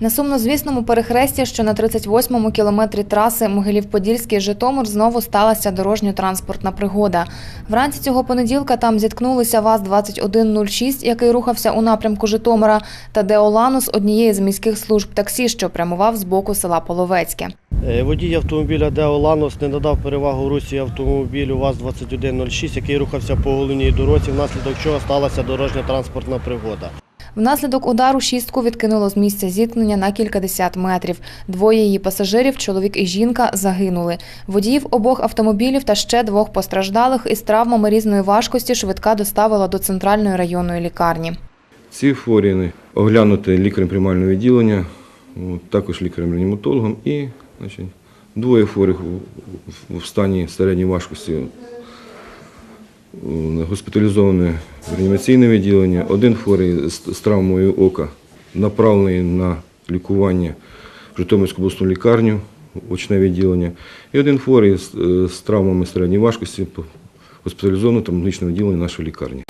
На сумнозвісному перехресті, що на 38-му кілометрі траси Могилів-Подільський Житомир знову сталася дорожньо-транспортна пригода. Вранці цього понеділка там зіткнулися ВАЗ-2106, який рухався у напрямку Житомира, та Деоланус однієї з міських служб таксі, що прямував з боку села Половецьке. Е, Водій автомобіля Део Ланос не надав перевагу русі автомобілю ВАЗ-2106, який рухався по головній дорозі, внаслідок чого сталася дорожньо-транспортна пригода. Внаслідок удару шістку відкинуло з місця зіткнення на кількадесят метрів. Двоє її пасажирів, чоловік і жінка, загинули. Водіїв обох автомобілів та ще двох постраждалих із травмами різної важкості швидка доставила до центральної районної лікарні. Ці хворі оглянуті лікарем приймального відділення, також лікарем-реаніматологом і значить, двоє хворих в- стані середньої важкості госпіталізоване в реанімаційне відділення. Один хворий з, травмою ока направлений на лікування в Житомирську обласну лікарню, очне відділення. І один хворий з, е, травмами середньої важкості госпіталізований в травматичне відділення нашої лікарні.